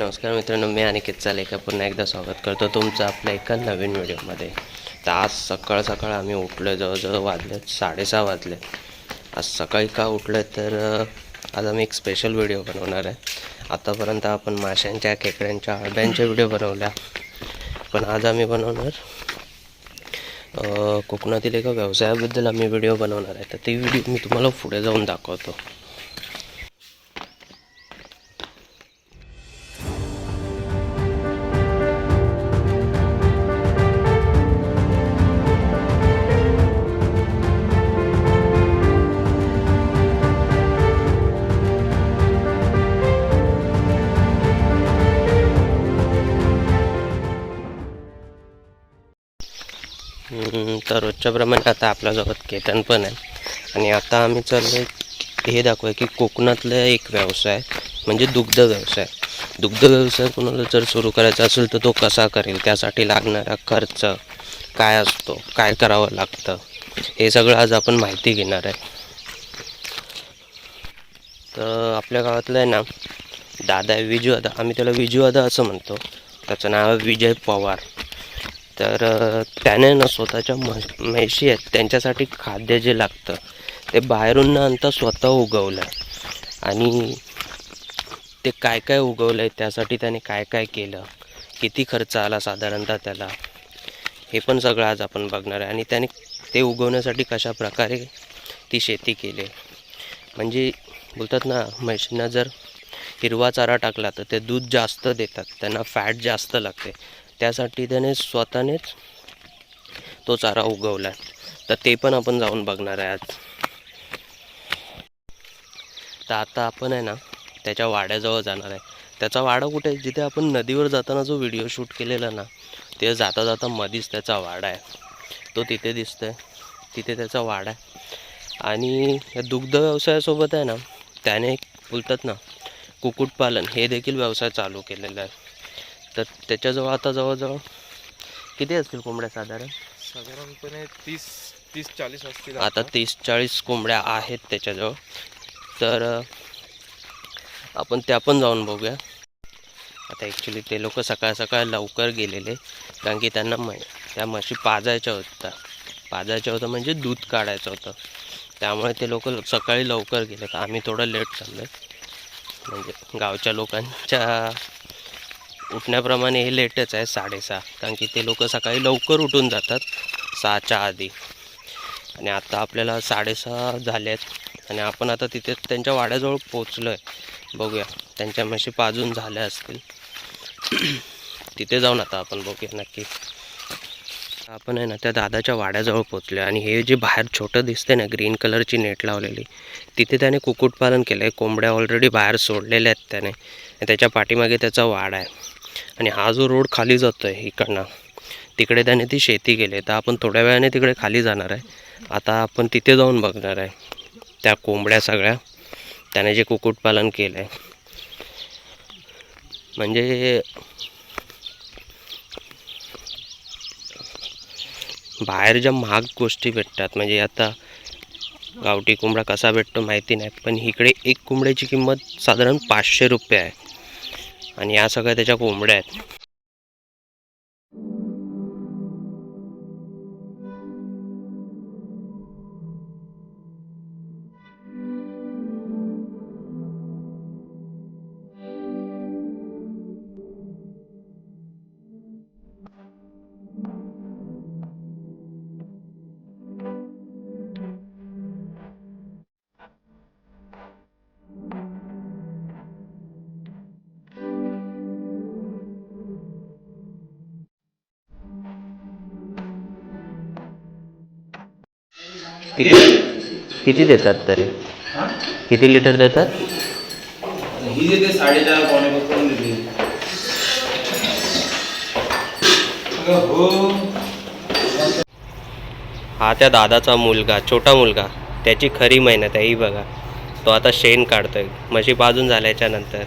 नमस्कार मित्रांनो मी अनिकेत चालेकर पुन्हा एकदा स्वागत करतो तुमचं आपल्या एका नवीन व्हिडिओमध्ये. तर आज सकाळ सकाळ आम्ही उठलो जवळजवळ वाजलेत साडेसहा वाजले. आज सकाळी का उठलं तर आज आम्ही एक स्पेशल व्हिडिओ बनवणार आहे. आतापर्यंत आपण माशांच्या खेकड्यांच्या अळब्यांच्या व्हिडिओ बनवल्या. पण आज आम्ही बनवणार कोकणातील एका व्यवसायाबद्दल आम्ही व्हिडिओ बनवणार आहे. तर ती व्हिडिओ मी तुम्हाला पुढे जाऊन दाखवतो. तर रोजच्या प्रमाणे आता आपल्यासोबत केतन पण आहे. आणि आता आम्ही चाललो हे दाखवूया की कोकणातला एक व्यवसाय म्हणजे दुग्ध व्यवसाय. दुग्ध व्यवसाय कोणाला जर सुरू करायचा असेल तर तो कसा करेल? त्यासाठी लागणारा खर्च काय असतो? काय करावं लागतं? हे सगळं आज आपण माहिती घेणार आहे. तर आपल्या गावातलं आहे ना दादा आहे विजू दादा आम्ही त्याला विजू दादा असं म्हणतो. त्याचं नाव आहे विजय पवार. तर त्याने ना स्वतःच्या म म्हशी आहेत त्यांच्यासाठी खाद्य जे लागतं ते बाहेरून न आणता स्वतः उगवलं. आहे आणि ते काय काय उगवलं आहे त्यासाठी त्याने काय काय केलं किती खर्च आला साधारणतः त्याला हे पण सगळं आज आपण बघणार आहे. आणि त्याने ते उगवण्यासाठी कशा प्रकारे ती शेती केली. म्हणजे बोलतात ना म्हशींना जर हिरवा चारा टाकला तर ते दूध जास्त देतात त्यांना फॅट जास्त लागते. त्यासाठी त्याने स्वतःनेच तो चारा उगवला तर ते पण आपण जाऊन बघणार आहे आज. तर आता आपण आहे ना त्याच्या वाड्याजवळ जाणार आहे. त्याचा वाडा कुठे आहे? जिथे आपण नदीवर जाताना जो व्हिडिओ शूट केलेला ना ते जाता जाता मधीच त्याचा वाडा आहे. तो तिथे दिसतो आहे तिथे त्याचा वाडा आहे. आणि या दुग्ध व्यवसायासोबत आहे ना त्याने बोलतात ना कुक्कुटपालन हे देखील व्यवसाय चालू केलेला आहे. तर त्याच्याजवळ आता जवळजवळ किती असतील कोंबड्या साधारण? साधारणपणे तीस तीस चाळीस असतील आता. तीस चाळीस कोंबड्या आहेत त्याच्याजवळ. तर आपण त्या पण जाऊन बघूया. आता ॲक्च्युली ते लोक सकाळ सकाळ लवकर गेलेले कारण की त्यांना म त्या म्हशी पाजायच्या होत्या. पाजायच्या होतं म्हणजे दूध काढायचं होतं. त्यामुळे ते लोक सकाळी लवकर गेले. तर आम्ही थोडं लेट चाललो म्हणजे गावच्या लोकांच्या उठण्याप्रमाणे हे लेटच आहे साडेसहा. कारण की ते लोक सकाळी लवकर उठून जातात सहाच्या आधी. आणि आता आपल्याला साडेसहा झाले आहेत आणि आपण आता तिथे त्यांच्या वाड्याजवळ पोचलो आहे बघूया त्यांच्या म्हशी पाजून झाल्या असतील. तिथे जाऊन आता आपण बघूया नक्की. आपण आहे ना त्या दादाच्या वाड्याजवळ पोचलो आणि हे जे बाहेर छोटं दिसते ना ग्रीन कलरची नेट लावलेली तिथे त्याने कुक्कुटपालन केलं आहे कोंबड्या ऑलरेडी बाहेर सोडलेल्या आहेत त्याने. त्याच्या पाठीमागे त्याचा वाडा आहे. आणि हा जो रोड खाली जातो आहे इकडनं तिकडे त्याने ती शेती केली आहे. तर आपण थोड्या वेळाने तिकडे खाली जाणार आहे. आता आपण तिथे जाऊन बघणार आहे. त्या कोंबड्या सगळ्या त्याने जे कुक्कुटपालन केलं आहे म्हणजे बाहेर ज्या महाग गोष्टी भेटतात म्हणजे आता गावठी कोंबडा कसा भेटतो माहिती नाही पण इकडे एक कोंबड्याची किंमत साधारण पाचशे रुपये आहे. आणि या सगळ्या त्याच्या कोंबड्या आहेत. किती किती देतात तरी? किती लिटर देतात? ही देते साडेचार पावणे पाच करून देते. अगं हो. हा त्या दादाचा मुलगा छोटा मुलगा. त्याची खरी मेहनत आहे ही बघा. तो आता शेण काढतोय. म्हशी बाजून झाल्याच्यानंतर.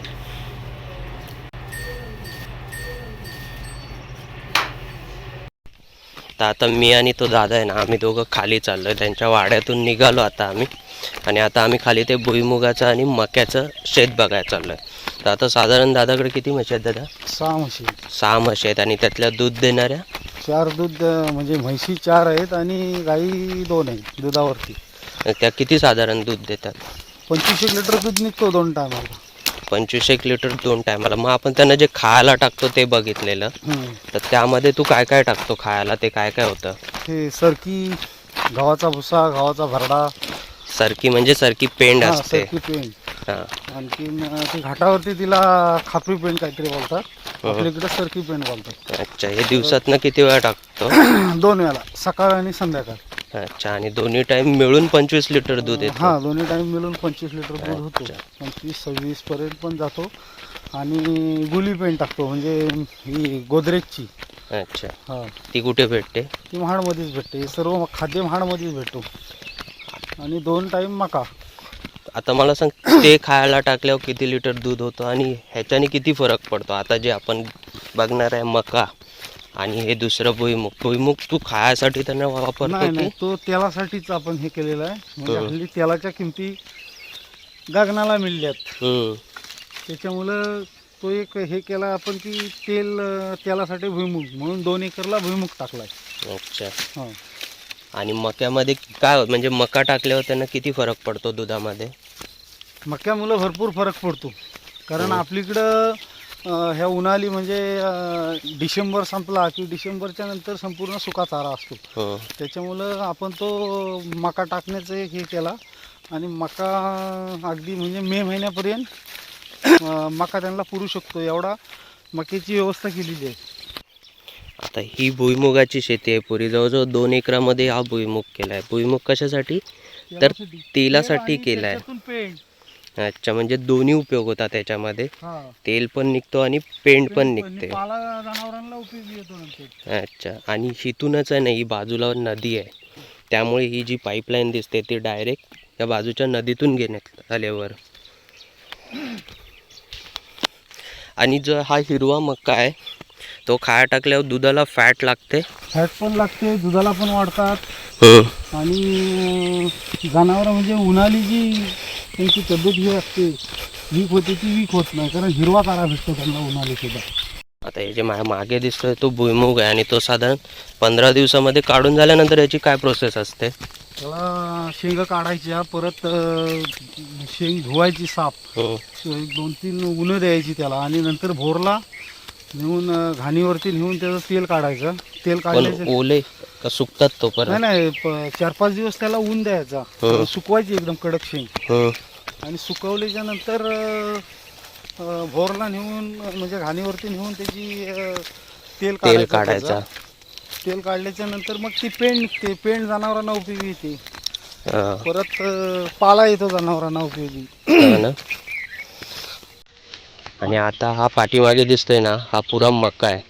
तर आता मी आणि तो दादा आहे ना आम्ही दोघं खाली चाललो आहे त्यांच्या वाड्यातून निघालो आता आम्ही. आणि आता आम्ही खाली ते भुईमुगाचं आणि मक्याचं शेत बघायला चाललो आहे तर आता साधारण दादाकडे किती म्हशी आहेत दादा? सहा म्हशी सहा म्हशी आहेत आणि त्यातल्या दूध देणाऱ्या? चार दूध म्हणजे म्हशी चार आहेत आणि गाई दोन आहेत दुधावरती. त्या किती साधारण दूध देतात? पंचवीस लिटर दूध निघतो दोन टायमाला. पंचवीस एक लिटर दोन टायमाला. मग आपण त्यांना जे खायला टाकतो ते बघितलेलं. तर त्यामध्ये तू काय काय टाकतो खायला? ते काय काय होतं? हे सरकी गव्हाचा भुसा गव्हाचा भरडा. सरकी म्हणजे सरकी पेंड हा, असते. सरकी पेंड. हा. आणखीन अं, ते घाटावरती तिला खापरी पेंड काहीतरी बोलतात. आपल्या इकडे सरकी पेंड बोलतात. अच्छा हे दिवसातनं किती वेळा टाकतो? दोन वेळा सकाळ आणि संध्याकाळ. अच्छा आणि दोन्ही टाइम मिळून पंचवीस लिटर दूध येतं. हा दोन्ही टाइम मिळून पंचवीस लिटर दूध होतो. अच्छा. पंचवीस सव्वीस पर्यंत पण जातो. आणि गुली पेंड टाकतो म्हणजे ही गोदरेजची. अच्छा. हा. ती कुठे भेटते? ती महाडमध्येच भेटते. हे सर्व खाद्य महाडमध्येच भेटतो. आणि दोन टाईम मका. आता मला सांग ते खायला टाकल्यावर किती लिटर दूध होतं आणि ह्याच्याने किती फरक पडतो? आता जे आपण बघणार आहे मका आणि हे दुसरं भुईमुग. भुईमुग तू खायासाठी त्यांना वापरतो नाही की? नाही तो तेलासाठीच आपण हे केलेलं आहे. म्हणजे. हल्ली तेलाच्या किमती गगनाला मिळल्यात. हम्म. त्याच्यामुळं तो एक हे केला आपण की तेल अं, तेलासाठी भुईमुग. म्हणून दोन एकरला भुईमुग टाकलाय. अच्छा. हा. आणि मक्यामध्ये काय होत म्हणजे मका टाकल्यावर त्यांना किती फरक पडतो दुधामध्ये? मक्यामुळं भरपूर फरक पडतो. कारण आपलीकडं ह्या उन्हाळी म्हणजे डिसेंबर संपला की डिसेंबरच्या नंतर संपूर्ण सुका चारा असतो. हं. त्याच्यामुळं आपण तो मका टाकण्याचं एक हे केला आणि मका अगदी म्हणजे मे महिन्यापर्यंत मका त्यांना पुरू शकतो एवढा मक्याची व्यवस्था केलेली आहे. आता ही भुईमुगाची शेती आहे. पुरी जवळजवळ दोन एकरामध्ये हा भुईमुग केला आहे. भुईमुग कशासाठी? तर तेलासाठी केला आहे. अच्छा म्हणजे दोन्ही उपयोग होतात त्याच्यामध्ये. तेल पण निघतो आणि पेंड पण निघते. अच्छा. आणि हिथूनच आहे ना ही बाजूला नदी आहे. त्यामुळे ही जी पाईपलाईन दिसते ती डायरेक्ट त्या बाजूच्या नदीतून घेण्यात आल्यावर. आणि जो हा हिरवा मक्का आहे तो खाया टाकल्यावर दुधाला फॅट लागते. फॅट पण लागते दुधाला पण वाढतात. आणि जनावर म्हणजे उन्हाळी जी त्यांची तब्येत ही असते वीक होते ती वीक होत नाही कारण हिरवा चारा भेटतो त्यांना उन्हाळी सुद्धा. आता हे जे माझ्या मागे दिसतोय तो भुईमुग आहे आणि तो साधारण पंधरा दिवसामध्ये काढून झाल्यानंतर याची काय प्रोसेस असते? त्याला शेंग काढायच्या परत शेंग धुवायची साफ हं. एक दोन तीन उन्हं द्यायची त्याला आणि नंतर भोरला नेऊन घाणीवरती नेऊन त्याचं तेल काढायचं. तेल पण काढल्याचं ओले का सुकतात तो नाही परत? नाही प- चार पाच दिवस त्याला ऊन द्यायचा. सुकवायची एकदम कडक शेंग. हं. आणि सुकवल्याच्या नंतर अं, अं, भोरला नेऊन अं, म्हणजे घाणीवरती नेऊन त्याची अं, तेल तेल काढायचं. काढायचा. त्याचं. तेल काढल्याच्या नंतर मग ती पेंड निघते पेंड जनावरांना उपयोगी येते. हं. परत अं, पाला येतो जनावरांना उपयोगी. हो ना. आणि आता हा पाठीमागे दिसतोय ना हा पुरा मका आहे.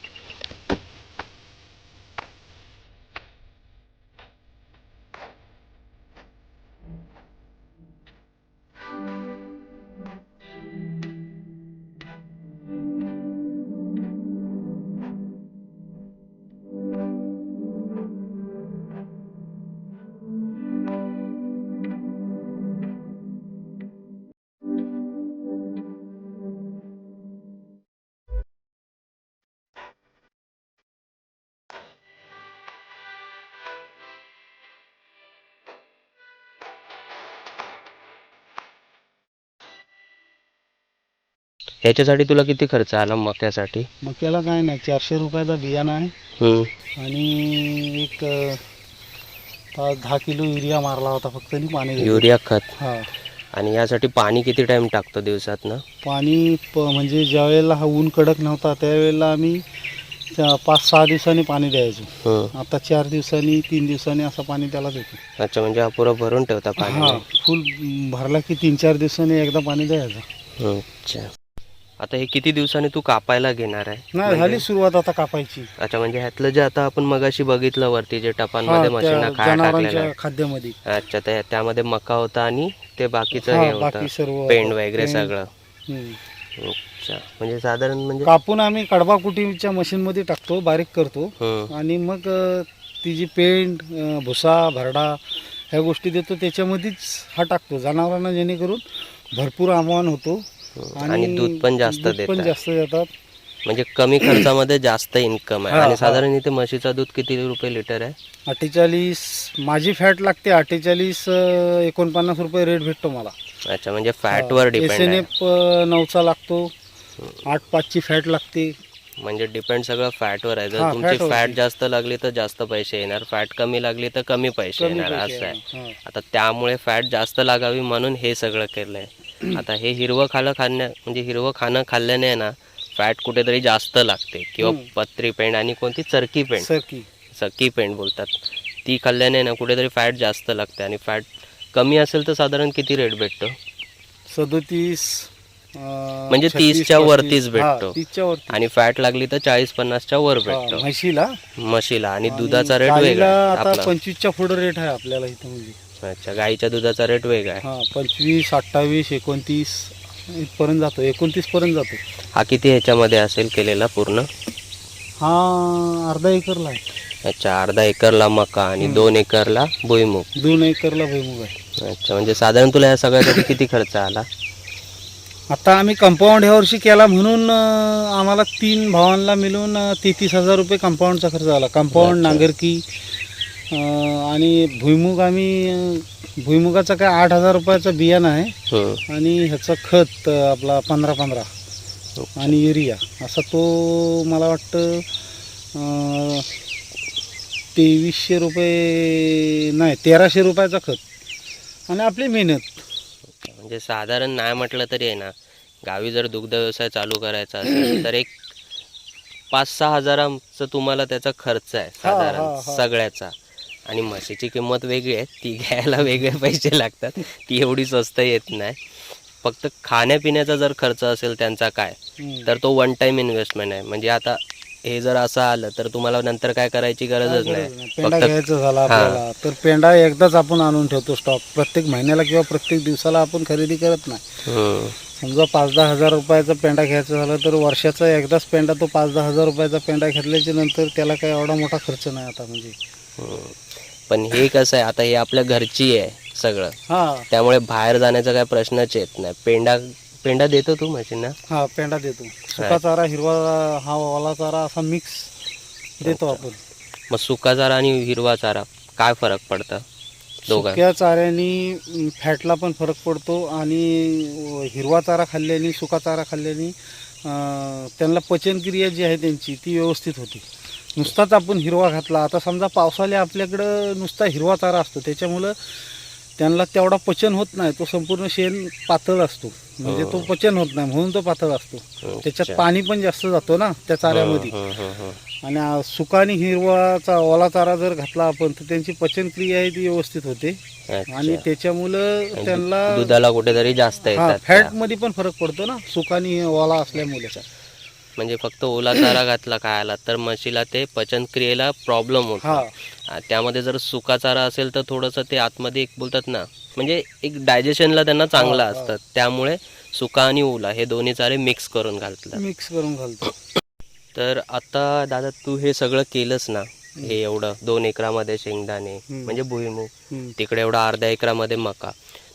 ह्याच्यासाठी तुला किती खर्च आला मक्यासाठी? मग त्याला काय नाही चारशे रुपयाचा बियाणा आहे. हम्म. आणि एक अं, पाच दहा किलो युरिया मारला होता फक्त आणि पाणी. युरिया खत? हा. आणि यासाठी पाणी किती टाइम टाकतो दिवसातनं पाणी प म्हणजे ज्या वेळेला हा ऊन कडक नव्हता त्यावेळेला आम्ही चा- पाच सहा दिवसांनी पाणी द्यायचो. आता चार दिवसांनी तीन दिवसांनी असं पाणी त्याला देतो अच्छा म्हणजे हा पुरा भरून ठेवता हा पाणी फुल भरला की तीन चार दिवसांनी एकदा पाणी द्यायचं. अच्छा. आता हे किती दिवसांनी तू कापायला घेणार आहे? नाही म्हणजे- झाली सुरुवात आता कापायची. अच्छा म्हणजे ह्यातलं जे आता आपण मगाशी बघितलं वरती जे हा, टपांमध्ये त्या मशीन खाया टाकलेलं जनावरांच्या आहे खाद्यामध्ये. अच्छा त्या त्यामध्ये मका होता आणि ते बाकीचं हा, हे होतं. बाकी सर्व पेंड वगैरे पेंड. सगळं. हम्म. अच्छा म्हणजे साधारण म्हणजे कापून आम्ही कडबा कुटीच्या मशीनमध्ये टाकतो बारीक करतो. हम्म. आणि मग अ, ती जी पेंड अ, भुसा भरडा ह्या गोष्टी देतो त्याच्यामध्येच हा टाकतो. जनावरांना जेणेकरून भरपूर आव्हान होतो. आणि दूध पण जास्त दूध पण देतात जास्त देतात. म्हणजे कमी खर्चामध्ये जास्त इन्कम आहे. हा, आणि हा. साधारण इथे म्हशीचं दूध किती रुपये लिटर आहे? अठ्ठेचाळीस माझी फॅट लागते अठ्ठेचाळीस अं, एकोणपन्नास रुपये रेट भेटतो मला. अच्छा म्हणजे फॅटवर डिपेंड एन आहे. एफ नऊचा लागतो. आठ पाचची फॅट लागते. म्हणजे डिपेंड सगळं फॅटवर आहे. जर हा, तुमची. फॅट जास्त लागली तर जास्त पैसे येणार. फॅट कमी लागली तर कमी पैसे कमी येणार. पैसे असं आहे. आहे. हा. आता त्यामुळे फॅट जास्त लागावी म्हणून हे सगळं केलंय. आता हे हिरवं खाणं खाण्या म्हणजे हिरवं खाणं खाल्ल्याने आहे ना फॅट कुठेतरी जास्त लागते. किंवा. पत्री पेंड आणि कोणती चरकी पेंड. सरकी चरकी पेंड बोलतात. ती खाल्ल्याने ना कुठेतरी फॅट जास्त लागते आणि फॅट कमी असेल तर साधारण किती रेट भेटतो? सदोतीस म्हणजे छत्तीस, 30 च्या पस्तीस. वरतीच भेटतो. 30 च्या वरती आणि फॅट लागली तर चाळीस पन्नासच्या वर भेटतो. म्हशीला? म्हशीला. आणि दुधाचा रेट वेगळा पंचवीसच्या पुढे रेट आहे आपल्याला इथं म्हणजे. अच्छा गाईच्या दुधाचा रेट वेगळा आहे. हा पंचवीस अठ्ठावीस एकोणतीस इथपर्यंत जातो एकोणतीस पर्यंत जातो. हा किती ह्याच्यामध्ये असेल केलेला पूर्ण? हा अर्धा एकरला आहे. अच्छा अर्धा एकरला मका आणि दोन एकरला भुईमुग. दोन एकरला भुईमुग आहे. अच्छा म्हणजे साधारण तुला या सगळ्यासाठी किती खर्च आला? आता आम्ही कंपाऊंड ह्या वर्षी केला म्हणून अं, आम्हाला तीन भावांना मिळून तेहतीस हजार रुपये कंपाऊंडचा खर्च आला. कंपाऊंड. नांगरकी आणि भुईमुग आम्ही भुईमुगाचा काय आठ हजार रुपयाचं बियाणं आहे. आणि ह्याचं खत आपला पंधरा पंधरा आणि युरिया. असा तो मला वाटतं तेवीसशे रुपये नाही तेराशे रुपयाचा खत. आणि आपली मेहनत. म्हणजे साधारण नाही म्हटलं तरी आहे ना गावी जर दुग्ध व्यवसाय चालू करायचा असेल तर एक पाच सहा हजाराचं तुम्हाला त्याचा खर्च आहे साधारण. सगळ्याचा. आणि म्हशीची किंमत वेगळी आहे ती घ्यायला वेगळे पैसे लागतात ती एवढी स्वस्त येत नाही फक्त खाण्यापिण्याचा जर खर्च असेल त्यांचा काय. तर तो वन टाइम इन्व्हेस्टमेंट आहे म्हणजे आता हे जर असं आलं तर तुम्हाला नंतर काय करायची गरजच नाही. पेंडा घ्यायचा झाला. आपल्याला तर पेंडा एकदाच आपण आणून ठेवतो स्टॉक प्रत्येक महिन्याला किंवा प्रत्येक दिवसाला आपण खरेदी करत नाही. समजा पाच दहा हजार रुपयाचा पेंडा घ्यायचा झाला तर वर्षाचा एकदाच पेंडा तो पाच दहा हजार रुपयाचा पेंडा घेतल्याच्या नंतर त्याला काही एवढा मोठा खर्च नाही आता म्हणजे. पण हे कसं आहे आता हे आपल्या घरची आहे सगळं. हा. त्यामुळे बाहेर जाण्याचा काय प्रश्नच येत नाही. पेंडा पेंडा देतो तू म्हशींना? हा पेंडा देतो. सुका चारा हिरवा हा वाला चारा असा मिक्स देतो आपण. मग सुका चारा आणि हिरवा चारा काय फरक पडतं दोघां सुक्या चाऱ्यानी फॅटला पण फरक पडतो आणि हिरवा चारा खाल्ल्याने सुका चारा खाल्ल्याने अं, त्यांना पचनक्रिया जी आहे त्यांची ती व्यवस्थित होते. नुसताच आपण हिरवा घातला. आता समजा पावसाळ्या आपल्याकडं नुसता हिरवा चारा असतो. त्याच्यामुळं त्यांना तेवढा पचन होत नाही. तो संपूर्ण शेण पातळ असतो. म्हणजे तो पचन होत नाही. म्हणून तो पातळ असतो. त्याच्यात पाणी पण जास्त जातो ना त्या चाऱ्यामध्ये. हम्म, हम्म. आणि आ- सुका आणि हिरवाचा ओला चारा जर घातला आपण तर त्यांची पचनक्रिया आहे ती व्यवस्थित होते. आणि त्याच्यामुळं त्यांना दुधाला कुठेतरी जास्त हा फॅट. मध्ये पण फरक पडतो ना सुका आणि ओला असल्यामुळे. म्हणजे फक्त ओला चारा घातला खायला तर म्हशीला ते पचनक्रियेला प्रॉब्लेम होतो. हा. त्यामध्ये जर सुका चारा असेल तर थोडंसं ते आतमध्ये एक बोलतात ना म्हणजे एक डायजेशनला त्यांना चांगलं हा, हा. असतं. त्यामुळे सुका आणि ओला हे दोन्ही चारे मिक्स करून घालतात मिक्स करून घालतो. तर आता दादा तू हे सगळं केलंस ना हे एवढं दोन एकरामध्ये शेंगदाणे. म्हणजे भुईमुग हम्म. तिकडे एवढा अर्ध्या एकरामध्ये मका.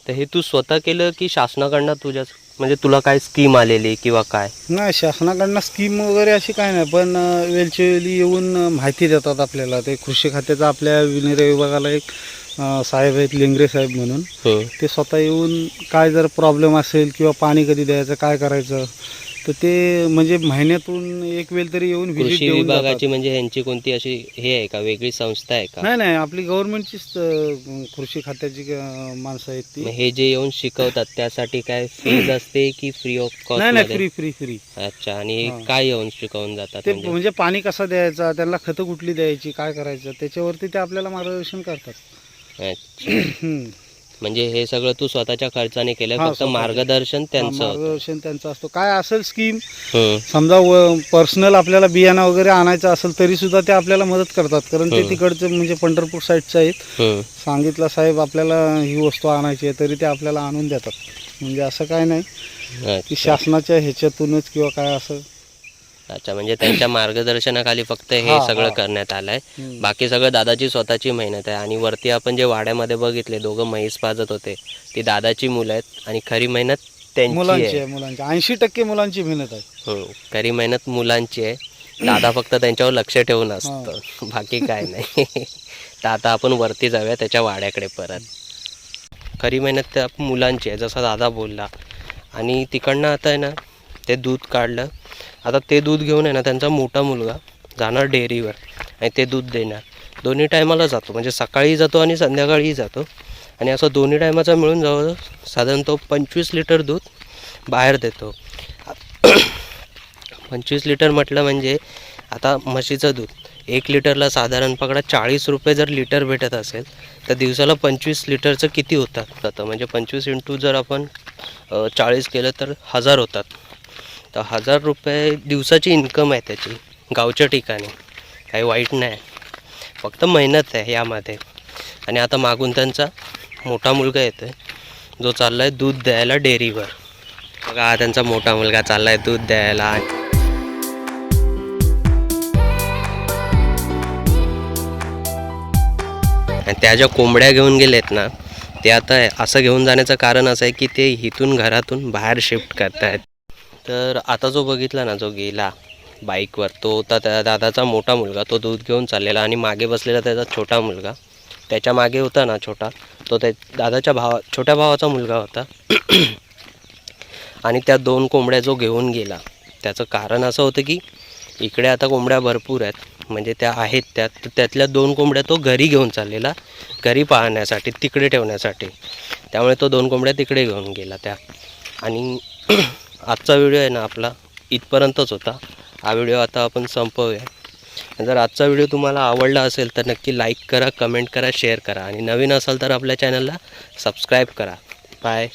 तर हे तू स्वतः केलं की शासनाकडनं तुझ्या म्हणजे तुला काय स्कीम आलेली किंवा काय? नाही शासनाकडनं स्कीम वगैरे अशी काय नाही पण वेळच्या वेळी येऊन माहिती देतात आपल्याला. ते कृषी खात्याचा आपल्या विनिर्य विभागाला एक अं, साहेब आहेत लिंगरे साहेब म्हणून. ते स्वतः येऊन काय जर प्रॉब्लेम असेल किंवा पाणी कधी द्यायचं काय करायचं तर ते म्हणजे महिन्यातून एक वेळ तरी येऊन व्हिजिट कृषी देऊन जातात. विभागाची म्हणजे ह्यांची कोणती अशी हे आहे का? वेगळी संस्था आहे का? नाही नाही आपली गव्हर्नमेंटचीच अं, कृषी खात्याची अं, माणसं आहेत ती. मग हे जे येऊन शिकवतात त्यासाठी काय फीज असते की फ्री ऑफ नाही कॉस्ट नाही फ्री फ्री फ्री अच्छा आणि हा. काय येऊन शिकवून जातात ते म्हणजे? म्हणजे पाणी कसा द्यायचा त्यांना खतं कुठली द्यायची काय करायचं त्याच्यावरती ते आपल्याला मार्गदर्शन करतात. अच्छा. हम्म. म्हणजे हे सगळं तू स्वतःच्या खर्चाने केलं हा, फक्त स्वतः. मार्गदर्शन त्यांचं होतं मार्गदर्शन त्यांचं असतो काय असेल स्कीम हम्म. समजा पर्सनल आपल्याला बियाणं वगैरे आणायचं असेल तरी सुद्धा ते आपल्याला मदत करतात कारण ते हम्म. तिकडचे म्हणजे पंढरपूर साईडचे आहेत हम्म. सांगितलं साहेब आपल्याला ही वस्तू आणायची आहे तरी ते आपल्याला आणून देतात म्हणजे असं काय नाही की अच्छा. शासनाच्या ह्याच्यातूनच किंवा काय असं अच्छा म्हणजे त्यांच्या मार्गदर्शनाखाली फक्त हे सगळं. करण्यात आलंय. बाकी सगळं दादाची स्वतःची मेहनत आहे. आणि वरती आपण जे वाड्यामध्ये बघितले दोघं म्हैस पाजत होते ती दादाची मुलं आहेत आणि खरी मेहनत त्यांची मुलांची ऐंशी टक्के मुलांची मेहनत आहे. हो खरी मेहनत मुलांची आहे. दादा फक्त त्यांच्यावर लक्ष ठेवून असतं. बाकी काय नाही. तर आता आपण वरती जाऊया त्याच्या वाड्याकडे परत. खरी मेहनत त्या मुलांची आहे जसा दादा बोलला. आणि तिकडनं आता आहे ना ते दूध काढलं. आता ते दूध घेऊन आहे ना त्यांचा मोठा मुलगा जाणार डेअरीवर आणि ते दूध देणार. दोन्ही टायमाला जातो. म्हणजे सकाळी जातो आणि संध्याकाळीही जातो. आणि असं दोन्ही टायमाचा मिळून जवळ साधारण तो पंचवीस लिटर दूध बाहेर देतो. पंचवीस लिटर म्हटलं म्हणजे आता म्हशीचं दूध. एक लिटरला साधारण पकडा चाळीस रुपये जर लिटर भेटत असेल तर दिवसाला पंचवीस लिटरचं किती होतात? जातं म्हणजे पंचवीस इंटू जर आपण चाळीस केलं तर हजार होतात. तर हजार रुपये दिवसाची इन्कम आहे त्याची. गावच्या ठिकाणी. काही वाईट नाही. फक्त मेहनत आहे यामध्ये. आणि आता मागून त्यांचा मोठा मुलगा येतो आहे जो चालला आहे दूध द्यायला डेअरीवर. बघा हा त्यांचा मोठा मुलगा चालला आहे दूध द्यायला. आणि त्या ज्या कोंबड्या घेऊन गेलेत ना ते आता असं घेऊन जाण्याचं कारण असं आहे की ते इथून घरातून बाहेर शिफ्ट करतायत. तर आता जो बघितला ना जो गेला बाईकवर तो होता त्या दादाचा मोठा मुलगा तो दूध घेऊन चाललेला आणि मागे बसलेला त्याचा छोटा मुलगा. त्याच्यामागे होता ना छोटा तो त्या दादाच्या भावा छोट्या भावाचा मुलगा होता. आणि त्या दोन कोंबड्या जो घेऊन गेला त्याचं कारण असं होतं की इकडे आता कोंबड्या भरपूर आहेत म्हणजे त्या आहेत त्या तर त्यातल्या दोन कोंबड्या तो घरी घेऊन चाललेला घरी पाहण्यासाठी तिकडे ठेवण्यासाठी. त्यामुळे तो दोन कोंबड्या तिकडे घेऊन गेला त्या. आणि आजचा व्हिडिओ आहे ना आपला इथपर्यंतच होता. हा व्हिडिओ आता आपण संपवूया. जर आजचा व्हिडिओ तुम्हाला आवडला असेल तर नक्की लाईक करा कमेंट करा शेअर करा. आणि नवीन असाल तर आपल्या चॅनलला सबस्क्राईब करा. बाय